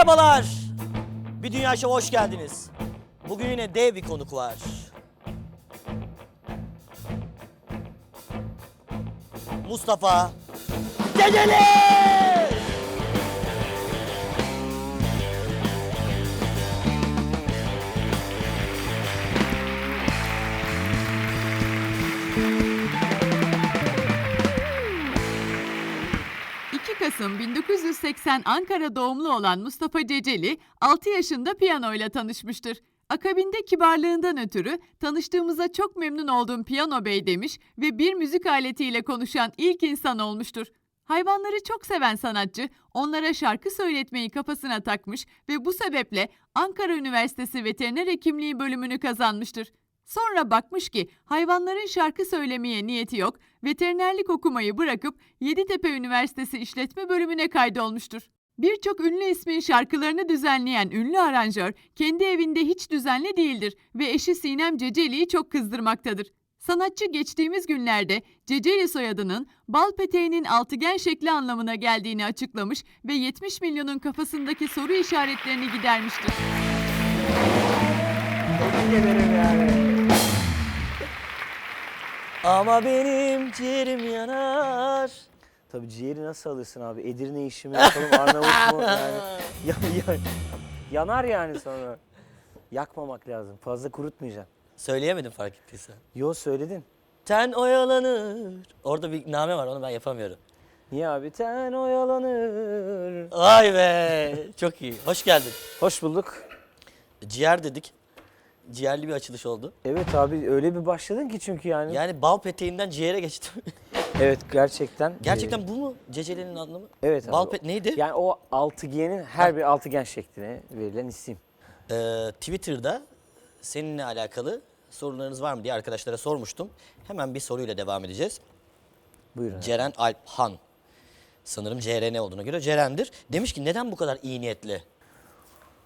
Merhabalar. Bir Dünya Şov'a hoş geldiniz. Bugün yine dev bir konuk var. Mustafa Ceceli! Kasım 1980 Ankara doğumlu olan Mustafa Ceceli 6 yaşında piyanoyla tanışmıştır. Akabinde kibarlığından ötürü tanıştığımıza çok memnun oldum Piyano Bey demiş ve bir müzik aletiyle konuşan ilk insan olmuştur. Hayvanları çok seven sanatçı onlara şarkı söyletmeyi kafasına takmış ve bu sebeple Ankara Üniversitesi Veteriner Hekimliği bölümünü kazanmıştır. Sonra bakmış ki hayvanların şarkı söylemeye niyeti yok, veterinerlik okumayı bırakıp Yeditepe Üniversitesi İşletme Bölümüne kaydolmuştur. Birçok ünlü ismin şarkılarını düzenleyen ünlü aranjör kendi evinde hiç düzenli değildir ve eşi Sinem Ceceli'yi çok kızdırmaktadır. Sanatçı geçtiğimiz günlerde Ceceli soyadının bal peteğinin altıgen şekli anlamına geldiğini açıklamış ve 70 milyonun kafasındaki soru işaretlerini gidermiştir. Tebrik ederim yani. Ama benim ciğerim yanar. Tabii ciğeri nasıl alırsın abi? Edirne işi mi yapalım, Arnavut mu? Yani, ya, ya- yanar yani sonra. Yakmamak lazım. Fazla kurutmayacaksın. Söyleyemedim fark ettiysen. Yo söyledin. Ten oyalanır. Orada bir name var onu ben yapamıyorum. Niye abi? Ten oyalanır. Vay be. Çok iyi. Hoş geldin. Hoş bulduk. Ciğer dedik. Ciğerli bir açılış oldu. Evet abi öyle bir başladın ki çünkü yani. Yani bal peteğinden ciğere geçtim. Evet gerçekten. Gerçekten e, bu mu Ceceli'nin anlamı? evet abi. Bal pet neydi? Yani o altıgenin her bir altıgen şekline verilen isim. Ee, Twitter'da seninle alakalı sorularınız var mı diye arkadaşlara sormuştum. Hemen bir soruyla devam edeceğiz. Buyurun. Ceren Alphan. Sanırım CRN olduğuna göre Ceren'dir. Demiş ki neden bu kadar iyi niyetli?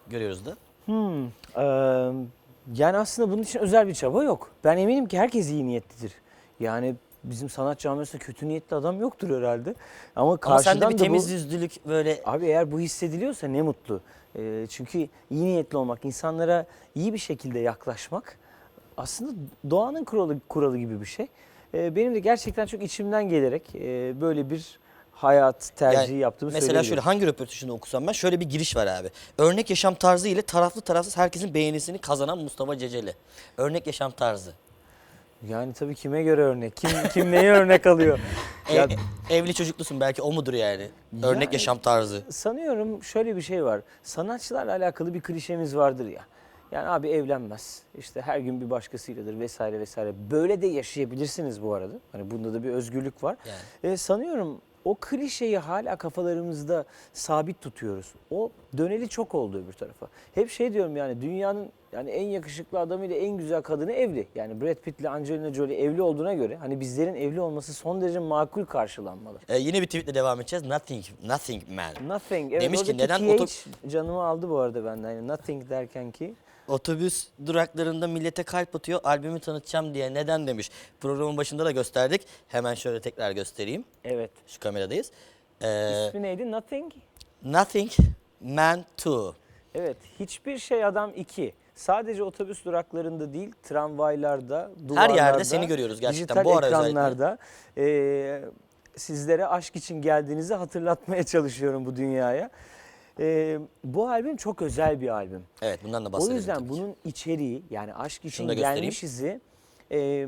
Görüyoruz da. Eee, yani aslında bunun için özel bir çaba yok. Ben eminim ki herkes iyi niyetlidir. Yani bizim sanat camiasında kötü niyetli adam yoktur herhalde. Ama Ama karşıdan sende bir da temiz bu... yüzlülük böyle Abi eğer bu hissediliyorsa ne mutlu. Eee, çünkü iyi niyetli olmak, insanlara iyi bir şekilde yaklaşmak aslında doğanın kuralı, kuralı gibi bir şey. Eee, benim de gerçekten çok içimden gelerek eee, böyle bir hayat tercihi Yani yaptığımı Mesela şöyle hangi röportajında okusam ben şöyle bir giriş var abi. Örnek yaşam tarzı ile taraflı tarafsız herkesin beğenisini kazanan Mustafa Ceceli. Örnek yaşam tarzı. Yani tabii kime göre örnek? Kim kim neye örnek alıyor? E- Ya evli çocuklusun belki o mudur yani. Örnek Yani- yaşam tarzı. sanıyorum şöyle bir şey var. Sanatçılarla alakalı bir klişemiz vardır ya. Yani abi evlenmez. İşte her gün bir başkasıyladır vesaire vesaire. Böyle de yaşayabilirsiniz bu arada. Hani bunda da bir özgürlük var. Yani. E, sanıyorum o klişeyi hala kafalarımızda sabit tutuyoruz. O döneli çok oldu öbür tarafa. Hep şey diyorum yani dünyanın yani en yakışıklı adamıyla en güzel kadını evli. Yani Brad Pitt ile Angelina Jolie evli olduğuna göre hani bizlerin evli olması son derece makul karşılanmalı. E, yine bir tweetle devam edeceğiz. Nothing, nothing man. Nothing. Evet, Demiş ki, neden oto- canımı aldı bu arada benden. Yani nothing derken ki Otobüs duraklarında millete kalp atıyor, albümü tanıtacağım diye. Neden demiş. Programın başında da gösterdik. Hemen şöyle tekrar göstereyim. evet. Şu kameradayız. Ee, İsmi neydi? Nothing. nothing Man 2. Evet. Hiçbir şey adam iki. Sadece otobüs duraklarında değil, tramvaylarda, duvarlarda, seni görüyoruz gerçekten. dijital Bu ara ekranlarda eee, sizlere aşk için geldiğinizi hatırlatmaya çalışıyorum bu dünyaya. Eee, bu albüm çok özel bir albüm. Evet bundan da O bahsedelim. yüzden tabii ki. bunun içeriği yani aşk için Şunu da göstereyim. gelmiş izi e,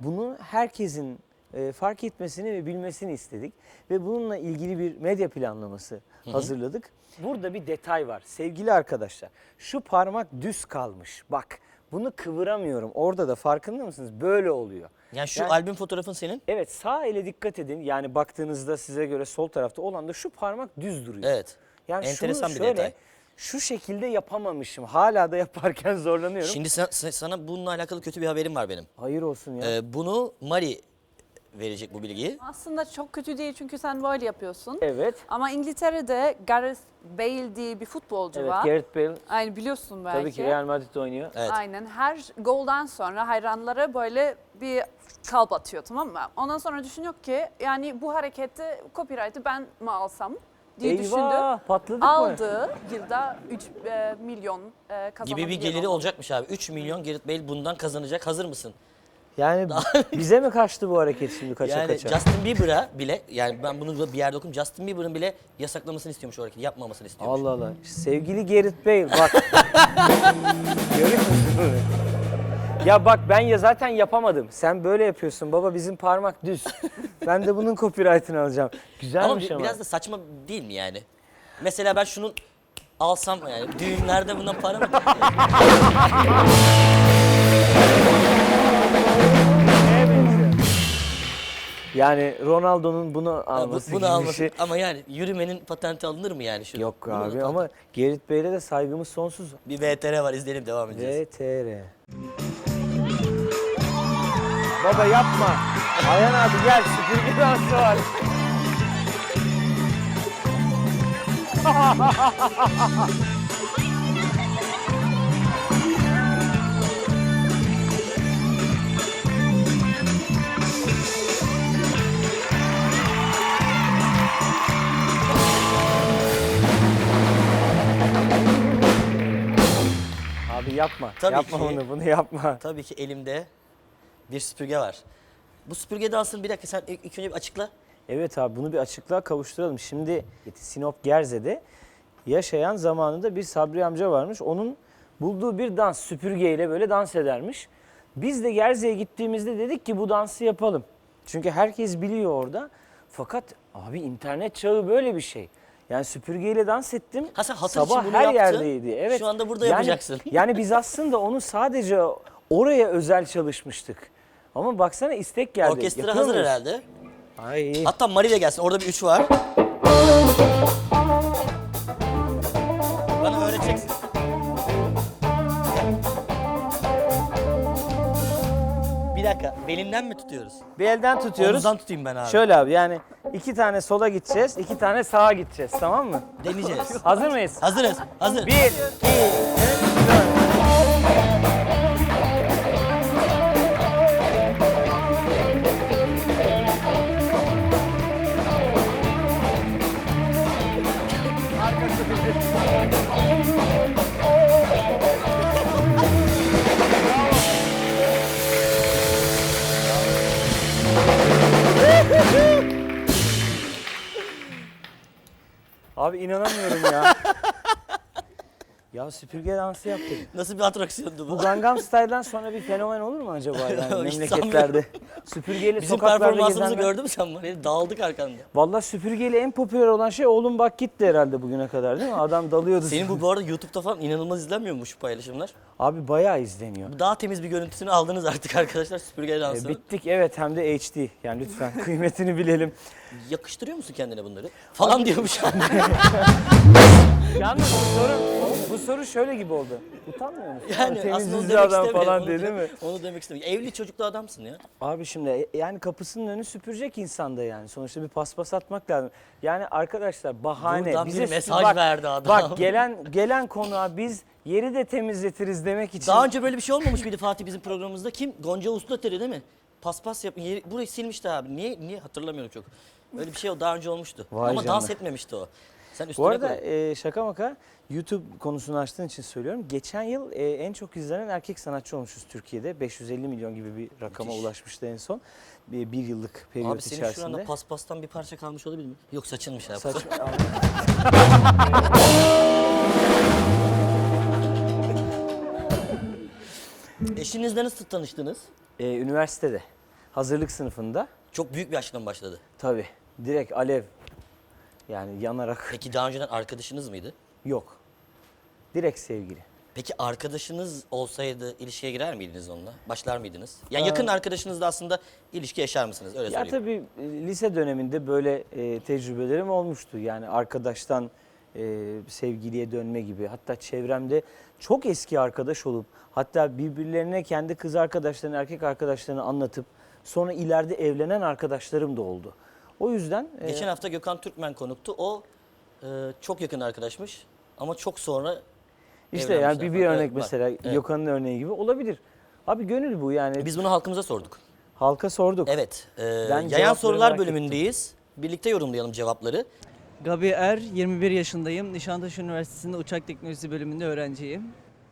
bunu herkesin e, fark etmesini ve bilmesini istedik. Ve bununla ilgili bir medya planlaması hazırladık. Burada bir detay var sevgili arkadaşlar. Şu parmak düz kalmış bak bunu kıvıramıyorum. Orada da farkında mısınız? Böyle oluyor. Yani şu Yani- albüm fotoğrafın senin. Evet sağ ele dikkat edin. Yani baktığınızda size göre sol tarafta olan da şu parmak düz duruyor. Evet. Yani Enteresan şunu bir şöyle, detay. Şu şekilde yapamamışım. Hala da yaparken zorlanıyorum. Şimdi sen- sen- sana bununla alakalı kötü bir haberim var benim. Hayır olsun ya. Ee, bunu Mari verecek bu bilgiyi. Aslında çok kötü değil çünkü sen böyle yapıyorsun. evet. Ama İngiltere'de Gareth Bale diye bir futbolcu Evet var. Gareth Bale Aynı biliyorsun belki. tabii ki Real Madrid'de oynuyor. Evet. Aynen. Her golden sonra hayranlara böyle bir kalp atıyor tamam mı? Ondan sonra düşünüyor ki yani bu hareketi copyright'ı ben mi alsam diye Eyvah düşündü. patladık mı? Aldı. Yılda 3 milyon e, kazanabiliyor. Gibi bir geliri olacakmış abi. 3 milyon Gareth Bale bundan kazanacak. Hazır mısın? Yani bize mi kaçtı bu hareket şimdi kaça yani kaça? Justin Bieber'a bile yani ben bunu bir yerde okudum. Justin Bieber'ın bile yasaklamasını istiyormuş o hareketi. Yapmamasını istiyormuş. Allah Allah. Sevgili Gerrit Bale bak. Görüyor musun? Ya bak ben ya zaten yapamadım. Sen böyle yapıyorsun baba bizim parmak düz. ben de bunun copyright'ını alacağım. Ama, Güzelmiş bi- ama. biraz da saçma değil mi yani? Mesela ben şunu alsam yani düğünlerde bundan para mı? Yani Ronaldo'nun bunu bu- alması bunu gibi bir alması. şey. Ama yani yürümenin patenti alınır mı yani? Şu, Yok Bunu abi ama Gerrit Bey'le de saygımız sonsuz. Bir VTR var izleyelim devam edeceğiz. VTR. Baba yapma. Ayhan abi gel süpürge dansı var. Abi yapma. Tabii yapma ki. bunu, bunu yapma. Tabii ki elimde bir süpürge var. Bu süpürge dansını bir dakika sen ilk önce bir açıkla. Evet abi bunu bir açıklığa kavuşturalım. Şimdi Sinop Gerze'de yaşayan zamanında bir Sabri amca varmış. Onun bulduğu bir dans süpürgeyle böyle dans edermiş. Biz de Gerze'ye gittiğimizde dedik ki bu dansı yapalım. Çünkü herkes biliyor orada. Fakat abi internet çağı böyle bir şey. Yani süpürgeyle dans ettim. Ha sen hatır Sabah için bunu her yaptın. yerdeydi. Evet. Şu anda burada Yani- yapacaksın. Yani biz aslında onu sadece oraya özel çalışmıştık. Ama baksana istek geldi. Orkestra Yapıyor hazır muyuz? herhalde. Ay. Hatta Mari de gelsin. Orada bir üç var. Bana öğreteceksin. Bir dakika. Belimden mi tutuyoruz? Bir elden tutuyoruz. Omuzdan tutayım ben abi. Şöyle abi yani iki tane sola gideceğiz, iki tane sağa gideceğiz tamam mı? Deneyeceğiz. Hazır mıyız? Hazırız. Hazır. Bir, iki, Abi inanamıyorum ya. ya süpürge dansı yaptık. Nasıl bir atraksiyondu Bu bu? Gangnam Style'dan sonra bir fenomen olur mu acaba yani Hiç memleketlerde? Süpürgeyle Bizim sokaklarda performansımızı gezenler. gördün mü sen bana? Dağıldık arkanda. Vallahi süpürgeyle en popüler olan şey oğlum bak gitti herhalde bugüne kadar değil mi? Adam dalıyordu. Senin bu bu arada YouTube'da falan inanılmaz izlenmiyor mu şu paylaşımlar? Abi bayağı izleniyor. Daha temiz bir görüntüsünü aldınız artık arkadaşlar süpürge E, dansını. bittik evet hem de HD. Yani lütfen kıymetini bilelim. Yakıştırıyor musun kendine bunları? Falan diyormuş. Yalnız bu soru, şöyle gibi oldu. Utanmıyor musun? Yani Temiz aslında onu yüzlü demek adam istemiyorum. falan Onu diye de- değil mi? Onu demek istemiyorum. Evli çocuklu adamsın ya. Abi şimdi e, yani kapısının önünü süpürecek insanda yani. Sonuçta bir paspas atmak lazım. Yani arkadaşlar bahane. Buradan bize bir mesaj verdi adam. Bak gelen gelen konuğa biz yeri de temizletiriz demek için. Daha önce böyle bir şey olmamış mıydı Fatih bizim programımızda? Kim? Gonca Uslateri değil mi? Paspas yap. Yeri, burayı silmişti abi. Niye? Niye? Hatırlamıyorum çok. Öyle bir şey o daha önce olmuştu. Vay Ama canına. dans etmemişti o. Sen üstüne Bu arada koy. e, şaka maka YouTube konusunu açtığın için söylüyorum. Geçen yıl e, en çok izlenen erkek sanatçı olmuşuz Türkiye'de. 550 milyon gibi bir rakama Müthiş. ulaşmıştı en son. Bir, bir yıllık periyot Abi senin şu içerisinde. anda paspastan bir parça kalmış olabilir mi? Yok saçınmış abi. Saçma. Eşinizle nasıl tanıştınız? E, üniversitede hazırlık sınıfında Çok büyük bir yaştan başladı. tabii direkt alev yani yanarak Peki daha önceden arkadaşınız mıydı? yok. Direkt sevgili. Peki arkadaşınız olsaydı ilişkiye girer miydiniz onunla? Başlar mıydınız? Yani yakın arkadaşınızla aslında ilişki yaşar mısınız? Öyle Ya sorayım. tabii e, lise döneminde böyle e, tecrübelerim olmuştu. Yani arkadaştan e, sevgiliye dönme gibi. Hatta çevremde çok eski arkadaş olup hatta birbirlerine kendi kız arkadaşlarını, erkek arkadaşlarını anlatıp sonra ileride evlenen arkadaşlarım da oldu. O yüzden e, Geçen hafta Gökhan Türkmen konuktu. O e, çok yakın arkadaşmış ama çok sonra işte yani bir, bir örnek Evet, var. mesela Evet. Gökhan'ın örneği gibi olabilir. Abi gönül bu yani. Biz bunu halkımıza sorduk. halka sorduk. Evet. e, Ben yayan cevapları sorular merak bölümündeyiz. Birlikte yorumlayalım cevapları. Gabi Er, 21 yaşındayım. Nişantaşı Üniversitesi'nde uçak teknolojisi bölümünde öğrenciyim.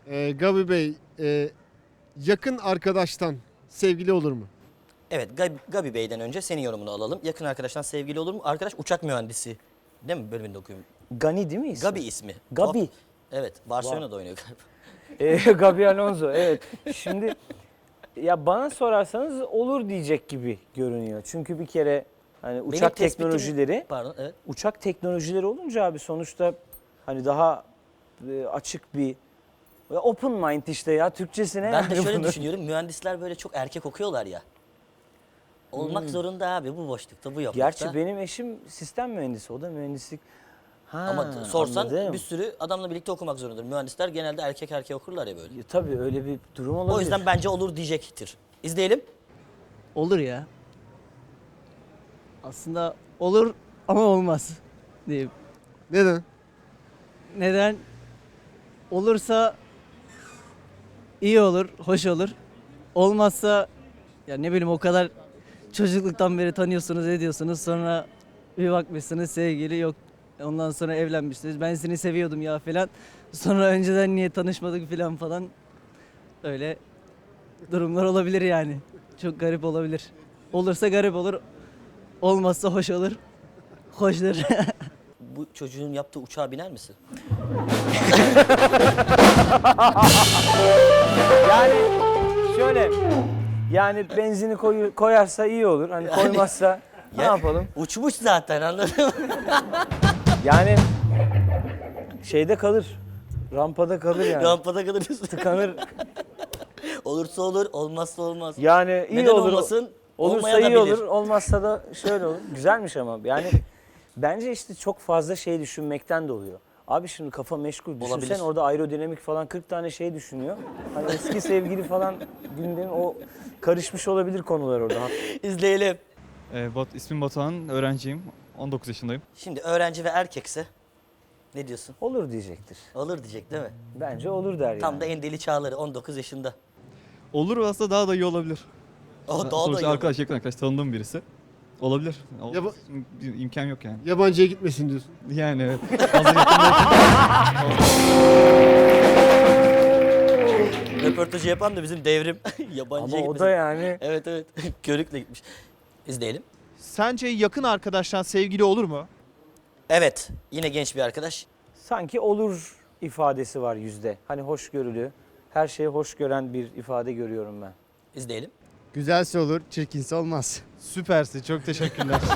Ee, Gabi Bey, e, yakın arkadaştan sevgili olur mu? Evet Gabi, Gabi Bey'den önce senin yorumunu alalım. Yakın arkadaştan sevgili olur mu? Arkadaş uçak mühendisi. Değil mi bölümünde okuyorum? Gani değil mi ismi? Gabi ismi. Gabi. Tuhaf. Evet Barcelona'da oynuyor galiba. Ee, Gabi Alonso evet. Şimdi ya bana sorarsanız olur diyecek gibi görünüyor. Çünkü bir kere hani uçak tespitim- teknolojileri Pardon evet. uçak teknolojileri olunca abi sonuçta hani daha e, açık bir open mind işte ya Türkçesine. Ben de şöyle düşünüyorum. Mühendisler böyle çok erkek okuyorlar ya. Olmak zorunda abi bu boşlukta bu yoklukta. Hmm. Gerçi benim eşim sistem mühendisi. O da mühendislik. Ha, Ama sorsan anladım. bir sürü adamla birlikte okumak zorundadır. Mühendisler genelde erkek erkeğe okurlar ya böyle. Ya, tabii öyle bir durum olabilir. O yüzden bence olur diyecektir. İzleyelim. Olur ya. Aslında olur ama olmaz diyeyim. Neden? Neden? Olursa iyi olur, hoş olur. Olmazsa ya ne bileyim o kadar çocukluktan beri tanıyorsunuz, ediyorsunuz. Sonra bir bakmışsınız sevgili yok. Ondan sonra evlenmişsiniz. Ben seni seviyordum ya falan. Sonra önceden niye tanışmadık falan falan. Öyle durumlar olabilir yani. Çok garip olabilir. Olursa garip olur. Olmazsa hoş olur. Hoştur. Bu çocuğun yaptığı uçağa biner misin? Yani şöyle yani benzini koyu, koyarsa iyi olur. Hani koymazsa ne Ya- yapalım? Uçmuş zaten anladın mı? Yani şeyde kalır. Rampada kalır yani. Rampada kalırız. Tıkanır. Olursa olur, olmazsa olmaz. Yani iyi Neden olur. olmasın? Olursa da iyi bilir. olur. Olmazsa da şöyle olur. Güzelmiş ama. Yani bence işte çok fazla şey düşünmekten de oluyor. Abi şimdi kafa meşgul. Düşünsen Olabilir. orada aerodinamik falan 40 tane şey düşünüyor. Hani eski sevgili falan gündem o karışmış olabilir konular orada. İzleyelim. Ee, Bat, ismim Batuhan, öğrenciyim. 19 yaşındayım. Şimdi öğrenci ve erkekse ne diyorsun? Olur diyecektir. Olur diyecek değil mi? Bence olur der yani. Tam da en deli çağları 19 yaşında. Olur aslında daha da iyi olabilir. O daha da Sonuçta iyi olur. arkadaş, yakın arkadaş, tanıdığım birisi. Olabilir. Ol- Ya bu- im- imkan yok yani. Yabancıya gitmesin diyorsun. Yani evet. Hazır yakında Röportajı yapan da bizim devrim. Yabancıya Ama o da yani Evet evet. Körükle gitmiş. İzleyelim. Sence yakın arkadaştan sevgili olur mu? Evet. Yine genç bir arkadaş. sanki olur ifadesi var yüzde. Hani hoşgörülü, her şeyi hoş gören bir ifade görüyorum ben. İzleyelim. Güzelse olur, çirkinse olmaz. Süpersin. Çok teşekkürler.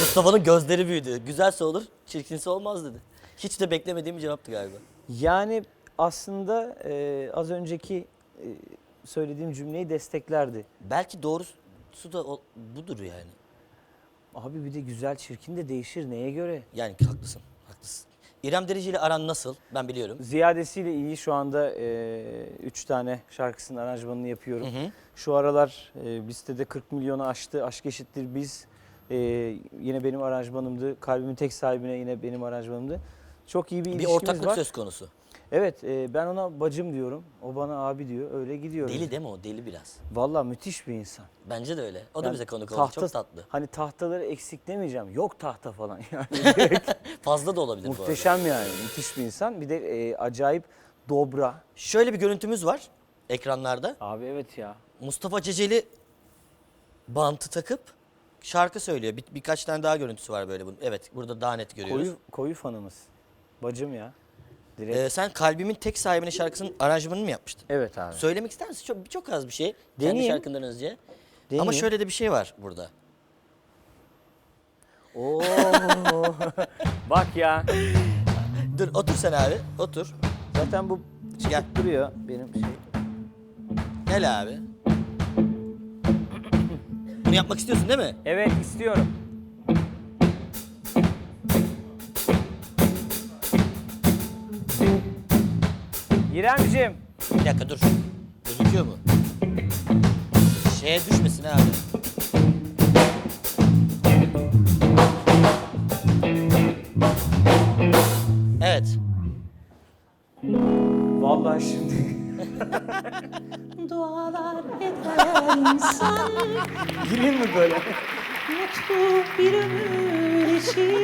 Mustafa'nın gözleri büyüdü. Güzelse olur, çirkinse olmaz dedi. Hiç de beklemediğim bir cevaptı galiba. Yani aslında e, az önceki e, söylediğim cümleyi desteklerdi. Belki doğrusu da o- budur yani. Abi bir de güzel çirkin de değişir neye göre? Yani haklısın, haklısın. İrem Derici ile aran nasıl? Ben biliyorum. Ziyadesiyle iyi şu anda e, üç tane şarkısının aranjmanını yapıyorum. Hı hı. Şu aralar e, listede 40 milyonu aştı. Aşk eşittir biz. E, yine benim aranjmanımdı. Kalbimin tek sahibine yine benim aranjmanımdı. Çok iyi bir Bir ilişkimiz ortaklık var. söz konusu. Evet e, ben ona bacım diyorum. O bana abi diyor. Öyle gidiyoruz. Deli değil mi o? Deli biraz. Vallahi müthiş bir insan. Bence de öyle. O da Yani bize konuk oldu. tahta- Çok tatlı. Hani tahtaları eksik demeyeceğim. Yok tahta falan yani. Fazla da olabilir bu arada. Muhteşem yani. Müthiş bir insan. Bir de e, acayip dobra. Şöyle bir görüntümüz var ekranlarda. Abi evet ya. Mustafa Ceceli bantı takıp şarkı söylüyor. Bir, birkaç tane daha görüntüsü var böyle bunun. Evet burada daha net görüyoruz. Koyu, koyu fanımız. Bacım ya. Direkt. Ee, sen Kalbimin Tek Sahibine şarkısının aranjmanını mı yapmıştın? evet abi. Söylemek ister misin? Çok, çok az bir şey. Kendi Deneyeyim. şarkından önce. Ama Deneyeyim. şöyle de bir şey var burada. Oo. Bak ya. Dur otur sen abi. Otur. Zaten bu çıkıp Gel. duruyor benim şey. Gel abi. Bunu yapmak istiyorsun değil mi? Evet istiyorum. İremciğim. Bir dakika dur. Gözüküyor mu? Şeye düşmesin abi. Evet. Vallahi şimdi. Dualar eder insan Gireyim mi böyle? bu bir ömür için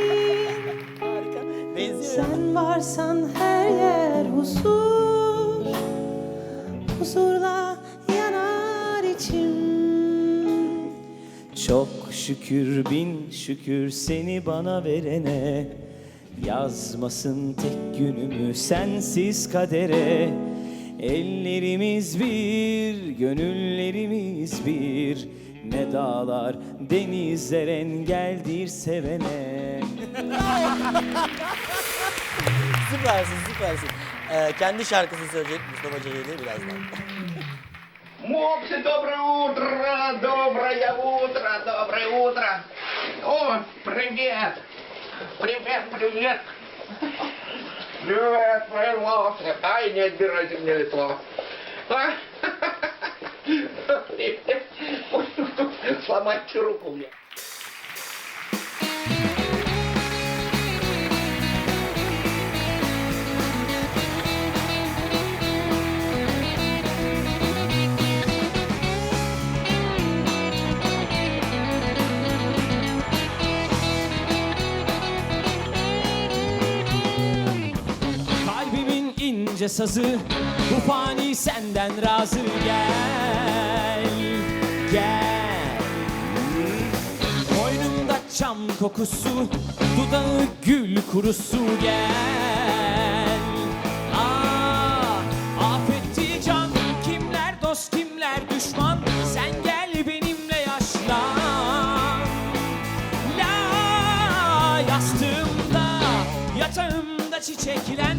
Harika. Benziyor. Sen varsan her yer huzur Huzurla yanar içim. Çok şükür bin şükür seni bana verene. Yazmasın tek günümü sensiz kadere. Ellerimiz bir, gönüllerimiz bir. Ne dağlar, denizler engeldir sevene. Süpersin süpersin Ee, kendi şarkısını söyleyecek Mustafa Ceceli birazdan. Мопсы, доброе утро, доброе утро, доброе утро. О, привет. Привет, привет. Привет, привет. Ай, не отбирайте мне лицо. А? Привет. Сломайте руку мне. İnce sazı Bu fani senden razı. Gel Gel. Koynumda çam kokusu Dudağı gül kurusu. Gel. Ah Afetti can Kimler dost kimler düşman? Sen gel benimle yaşlan. La yastığımda yatağımda çiçeklen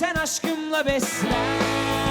sen aşkımla beslen